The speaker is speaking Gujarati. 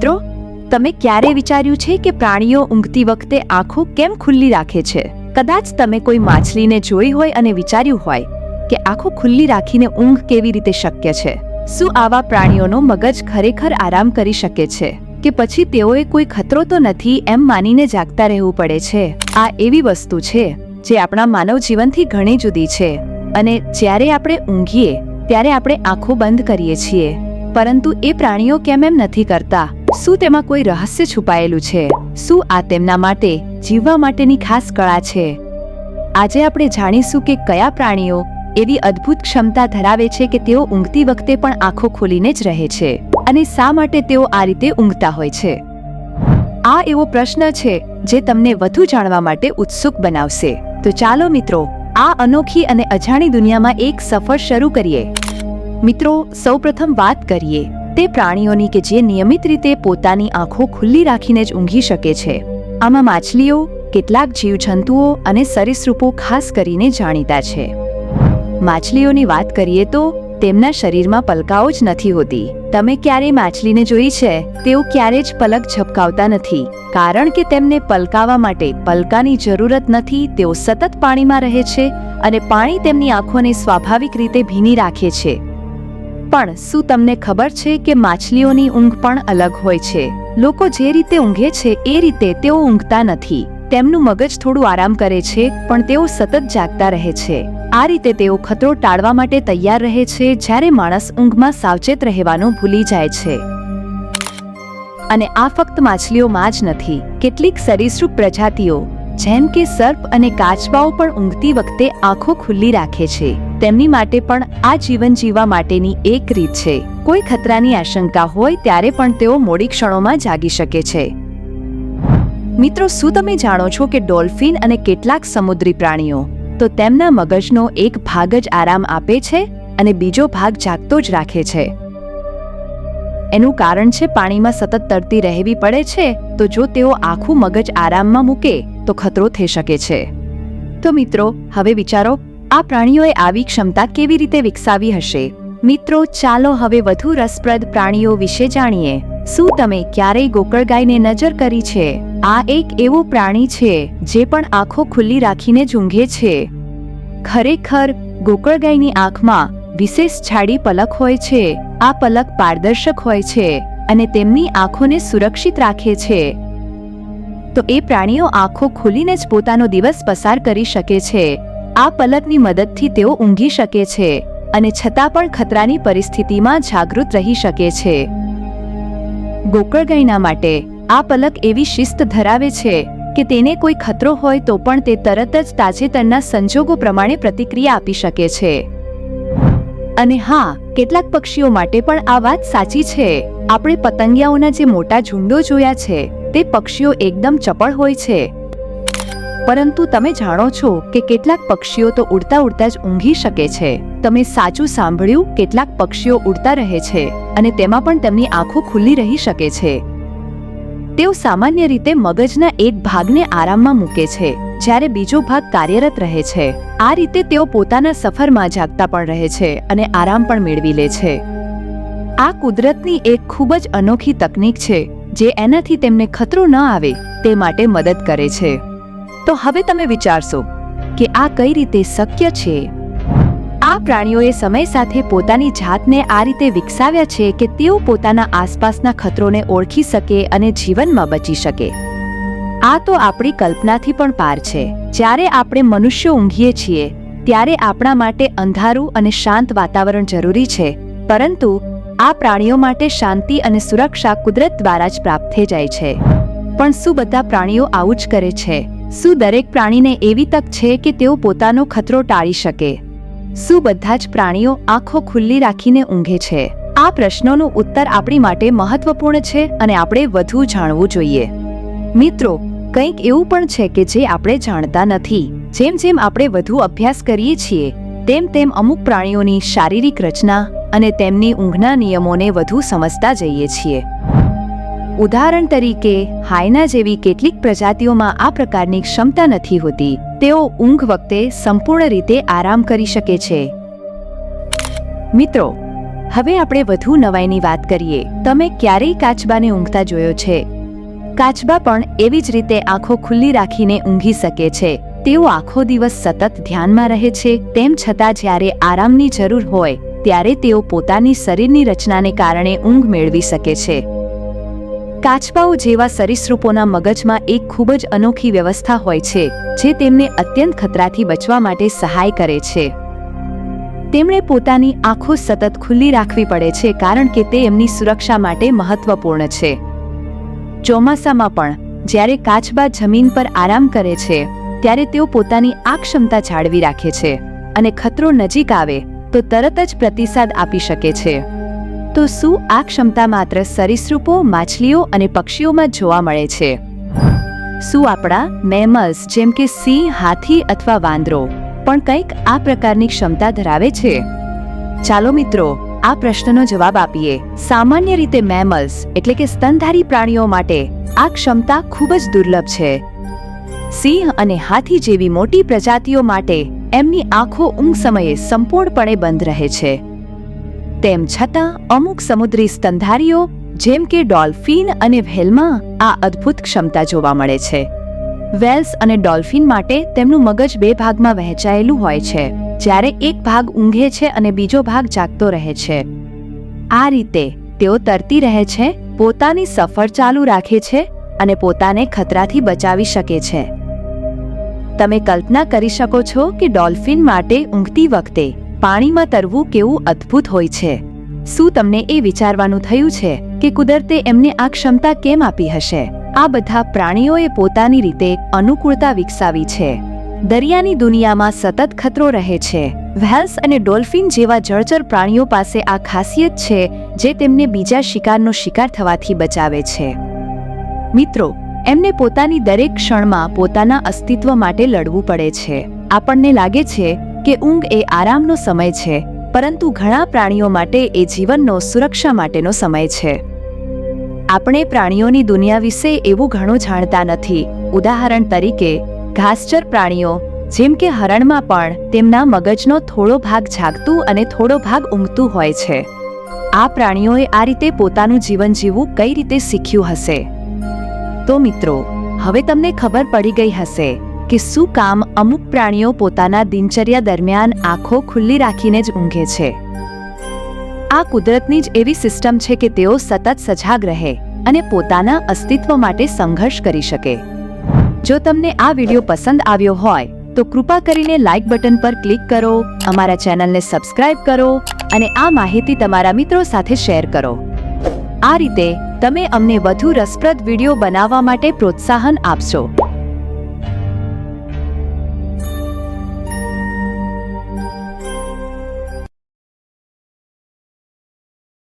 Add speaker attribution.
Speaker 1: મિત્રો, તમે ક્યારે વિચાર્યું છે કે પ્રાણીઓ ઊંઘતી વખતે આંખો કેમ ખુલ્લી રાખે છે? કદાચ તમે કોઈ માછલીને જોઈ હોય અને વિચાર્યું હોય કે આંખો ખુલ્લી રાખીને ઊંઘ કેવી રીતે શક્ય છે? શું આવા પ્રાણીઓનો મગજ ખરેખર આરામ કરી શકે છે? કે પછી તેઓએ કોઈ ખતરો તો નથી એમ માનીને જાગતા રહેવું પડે છે? આ એવી વસ્તુ છે જે આપણા માનવ જીવનથી ઘણી જુદી છે અને જ્યારે આપણે ઊંઘીએ, ત્યારે આપણે આંખો બંધ કરીએ છીએ. પરંતુ એ પ્રાણીઓ કેમ એમ નથી કરતા? શું તેમાં કોઈ રહસ્ય છુપાયેલું છે? શું આ તેમના માટે જીવવા માટેની ખાસ કળા છે? આજે આપણે જાણીશું કે કયા પ્રાણીઓ એવી અદ્ભુત ક્ષમતા ધરાવે છે કે તેઓ ઊંઘતી વખતે પણ આંખો ખોલીને જ રહે છે અને શા માટે તેઓ આ રીતે ઊંઘતા હોય છે? આ એવો પ્રશ્ન છે જે તમને વધુ જાણવા માટે ઉત્સુક બનાવશે. તો ચાલો મિત્રો, આ અનોખી અને અજાણી દુનિયામાં એક સફર શરૂ કરીએ. મિત્રો, સૌપ્રથમ વાત કરીએ. તે પ્રાણીઓની કે જે નિયમિત રીતે પોતાની આંખો ખુલ્લી રાખીને જ ઊંઘી શકે છે. આમાં માછલીઓ, કેટલાક જીવજંતુઓ અને સરીસૃપો ખાસ કરીને જાણીતા છે. માછલીઓની વાત કરીએ તો, તેમના શરીરમાં પલકાઓ જ નથી હોતી. તમે ક્યારેય માછલીને જોઈ છે? તેઓ ક્યારે જ પલક ઝપકાવતા નથી. કારણ કે તેમને પલકાવા માટે પલકાની જરૂરત નથી, તેઓ સતત પાણીમાં રહે છે અને પાણી તેમની આંખોને સ્વાભાવિક રીતે ભીની રાખે છે. પણ શું તમને ખબર છે કે માછલીઓની ઊંઘ પણ અલગ હોય છે? લોકો જે રીતે ઊંઘે છે, એ રીતે તેઓ ઊંઘતા નથી. તેમનું મગજ થોડું આરામ કરે છે, પણ તેઓ સતત જાગતા રહે છે. આ રીતે તેઓ ખતરો ટાળવા માટે તૈયાર રહે છે, જ્યારે માણસ ઊંઘમાં સાવચેત રહેવાનું ભૂલી જાય છે. અને આ ફક્ત માછલીઓમાં જ નથી. કેટલીક સરીસૃપ પ્રજાતિઓ જેમ કે સર્પ અને કાચબાઓ પણ ઊંઘતી વખતે આંખો ખુલ્લી રાખે છે. તેમની માટે પણ આ જીવન જીવવા માટેની એક રીત છે. કોઈ ખતરાની આશંકા હોય ત્યારે પણ તેઓ મોડી ક્ષણોમાં જાગી શકે છે. મિત્રો, શું તમે જાણો છો કે ડોલ્ફિન અને કેટલાક સમુદ્રી પ્રાણીઓ તો તેમના મગજનો એક ભાગ જ આરામ આપે છે અને બીજો ભાગ જાગતો જ રાખે છે? એનું કારણ છે પાણીમાં સતત તરતી રહેવી પડે છે, તો જો તેઓ આખું મગજ આરામમાં મૂકે, તો ખતરો થઈ શકે છે. તો મિત્રો, હવે વિચારો, આ પ્રાણીઓએ આવી ક્ષમતા કેવી રીતે વિકસાવી હશે? મિત્રો, ચાલો હવે વધુ રસપ્રદ પ્રાણીઓ વિશે જાણીએ. શું તમે ક્યારેય ગોકળગાયને નજર કરી છે? આ એક એવું પ્રાણી છે, જે પણ આંખો ખુલ્લી રાખીને ઝૂંઘે છે. ખરેખર ગોકળગાયની આંખમાં વિશેષ છાડી પલક હોય છે. આ પલક પારદર્શક હોય છે અને તેમની આંખોને સુરક્ષિત રાખે છે. તો એ પ્રાણીઓ આંખો ખોલીને જ પોતાનો દિવસ પસાર કરી શકે છે. આ પલકની મદદથી તેઓ ઊંઘી શકે છે અને છતાં પણ ખતરાની પરિસ્થિતિમાં જાગૃત રહી શકે છે. ગોકળગાયના માટે આ પલક એવી શિસ્ત ધરાવે છે કે તેને કોઈ ખતરો હોય તો પણ તે તરત જ તાજેતરના સંજોગો પ્રમાણે પ્રતિક્રિયા આપી શકે છે. અને હા, કેટલાક પક્ષીઓ માટે પણ આ વાત સાચી છે. આપણે પતંગિયાઓના જે મોટા ઝુંડો જોયા છે, તે પક્ષીઓ એકદમ ચપળ હોય છે. પરંતુ તમે જાણો છો કે કેટલાક પક્ષીઓ તો ઉડતા ઉડતા જ ઊંઘી શકે છે. તમે સાચું સાંભળ્યું, કેટલાક પક્ષીઓ ઉડતા રહે છે અને તેમાં પણ તેમની આંખો ખુલ્લી રહી શકે છે. તેઓ સામાન્ય રીતે મગજના એક ભાગને આરામમાં મૂકે છે. જ્યારે બીજો ભાગ કાર્યરત રહે છે. આ રીતે તેઓ પોતાના સફરમાં જાગતા પણ રહે છે અને આરામ પણ મેળવી લે છે. આ કુદરતની એક ખૂબ જ અનોખી તકનીક છે, જે એનાથી તેમને ખતરો ન આવે, તે માટે મદદ કરે છે. તો હવે તમે વિચારશો કે આ કઈ રીતે શક્ય છે? આ પ્રાણીઓએ સમય સાથે પોતાની જાતને આ રીતે વિકસાવ્યા છે કે તેઓ પોતાના આસપાસના ખતરોને ઓળખી શકે અને જીવનમાં બચી શકે. આ તો આપણી કલ્પનાથી પણ પાર છે. જ્યારે આપણે મનુષ્યો ઊંઘીએ છીએ, ત્યારે આપણા માટે અંધારું અને શાંત વાતાવરણ જરૂરી છે. પરંતુ આ પ્રાણીઓ માટે શાંતિ અને સુરક્ષા કુદરત દ્વારા જ પ્રાપ્ત થઈ જાય છે. પણ શું બધા પ્રાણીઓ આવું જ કરે છે? શું દરેક પ્રાણીને એવી તક છે કે તેઓ પોતાનો ખતરો ટાળી શકે? શું બધા જ પ્રાણીઓ આંખો ખુલ્લી રાખીને ઊંઘે છે? આ પ્રશ્નોનો ઉત્તર આપણી માટે મહત્વપૂર્ણ છે અને આપણે વધુ જાણવું જોઈએ. મિત્રો કંઈક એવું પણ છે કે જે આપણે જાણતા નથી. જેમ જેમ આપણે વધુ અભ્યાસ કરીએ છીએ, તેમ તેમ અમુક પ્રાણીઓની શારીરિક રચના અને તેમની ઊંઘના નિયમોને વધુ સમજતા જઈએ છીએ. ઉદાહરણ તરીકે, હાયના જેવી કેટલીક પ્રજાતિઓમાં આ પ્રકારની ક્ષમતા નથી હોતી. તેઓ ઊંઘ વખતે સંપૂર્ણ રીતે આરામ કરી શકે છે. મિત્રો, હવે આપણે વધુ નવાઈની વાત કરીએ. તમે ક્યારેય કાચબાને ઊંઘતા જોયો છે? કાચબા પણ એવી જ રીતે આંખો ખુલ્લી રાખીને ઊંઘી શકે છે. તેઓ આખો દિવસ સતત ધ્યાનમાં રહે છે, તેમ છતાં જ્યારે આરામની જરૂર હોય, ત્યારે તેઓ પોતાની શરીરની રચનાને કારણે ઊંઘ મેળવી શકે છે. કાચબાઓ જેવા સરીસૃપોના મગજમાં એક ખૂબ જ અનોખી વ્યવસ્થા હોય છે, જે તેમને અત્યંત ખતરાથી બચવા માટે સહાય કરે છે. તેમણે પોતાની આંખો સતત ખુલ્લી રાખવી પડે છે, કારણ કે તે એમની સુરક્ષા માટે મહત્વપૂર્ણ છે. ચોમાસામાં પણ જ્યારે કાચબા જમીન પર આરામ કરે છે, ત્યારે તેઓ પોતાની આ ક્ષમતા જાળવી રાખે છે અને ખતરો નજીક આવે તો તરત જ પ્રતિસાદ આપી શકે છે. તો શું આ ક્ષમતા માત્ર સરીસૃપો, માછલીઓ અને પક્ષીઓમાં જોવા મળે છે? શું આપણા મેમલ્સ જેમ કે સિંહ, હાથી અથવા વાંદરો પણ કંઈક આ પ્રકારની ક્ષમતા ધરાવે છે? ચાલો મિત્રો આ પ્રશ્નનો જવાબ આપીએ. સામાન્ય રીતે મેમલ્સ, એટલે કે સ્તનધારી પ્રાણીઓ માટે આ ક્ષમતા ખૂબ જ દુર્લભ છે. સિંહ અને હાથી જેવી મોટી પ્રજાતિઓ માટે એમની આંખો ઊંઘ સમયે સંપૂર્ણપણે બંધ રહે છે. તેમ છતાં, અમુક સમુદ્રી સ્તનધારીઓ, જેમ કે ડોલ્ફિન અને વ્હેલમાં, આ અદ્ભુત ક્ષમતા જોવા મળે છે. વેલ્સ અને ડોલ્ફિન માટે તેમનું મગજ બે ભાગમાં વહેંચાયેલું હોય છે, જ્યારે એક ભાગ ઊંઘે છે અને બીજો ભાગ જાગતો રહે છે. આ રીતે તેઓ તરતી રહે છે, પોતાની સફર ચાલુ રાખે છે અને પોતાને ખતરાથી બચાવી શકે છે. તમે કલ્પના કરી શકો છો કે ડોલ્ફિન માટે ઊંઘતી વખતે પાણીમાં તરવું કેવું અદ્ભુત હોય છે. શું તમને એ વિચારવાનું થયું છે કે કુદરતે એમને આ ક્ષમતા કેમ આપી હશે? આ બધા પ્રાણીઓએ પોતાની રીતે અનુકૂળતા વિકસાવી છે. દરિયાની દુનિયામાં સતત ખતરો રહે છે. વ્હેલ્સ અને ડોલ્ફિન જેવા જળચર પ્રાણીઓ પાસે આ ખાસિયત છે જે તેમને બીજા શિકારનો શિકાર થવાથી બચાવે છે. મિત્રો, એમને પોતાની દરેક ક્ષણમાં પોતાના અસ્તિત્વ માટે લડવું પડે છે. આપણને લાગે છે કે ઊંઘ એ આરામનો સમય છે, પરંતુ ઘણા પ્રાણીઓ માટે એ જીવનનો સુરક્ષા માટેનો સમય છે. આપણે પ્રાણીઓની દુનિયા વિશે એવું ઘણું જાણતા નથી. ઉદાહરણ તરીકે, ઘાસચર પ્રાણીઓ, જેમ કે હરણમાં પણ તેમના મગજનો થોડો ભાગ જાગતું અને થોડો ભાગ ઊંઘતું હોય છે. આ પ્રાણીઓએ આ રીતે પોતાનું જીવન જીવવું કઈ રીતે શીખ્યું હશે? તો મિત્રો, હવે તમને ખબર પડી ગઈ હશે કે શું કામ અમુક પ્રાણીઓ પોતાના દિનચર્યા દરમિયાન આંખો ખુલ્લી રાખીને જ ઊંઘે છે. આ કુદરતની જ એવી સિસ્ટમ છે કે તેઓ સતત સજાગ રહે અને પોતાના અસ્તિત્વ માટે સંઘર્ષ કરી શકે. જો તમને આ વીડિયો પસંદ આવ્યો હોય, તો કૃપા કરીને લાઇક બટન પર ક્લિક કરો, અમારા ચેનલને સબસ્ક્રાઇબ કરો અને આ માહિતી તમારા મિત્રો સાથે શેર કરો. આ રીતે, તમે અમને વધુ રસપ્રદ વિડિયો બનાવવા માટે પ્રોત્સાહન આપશો.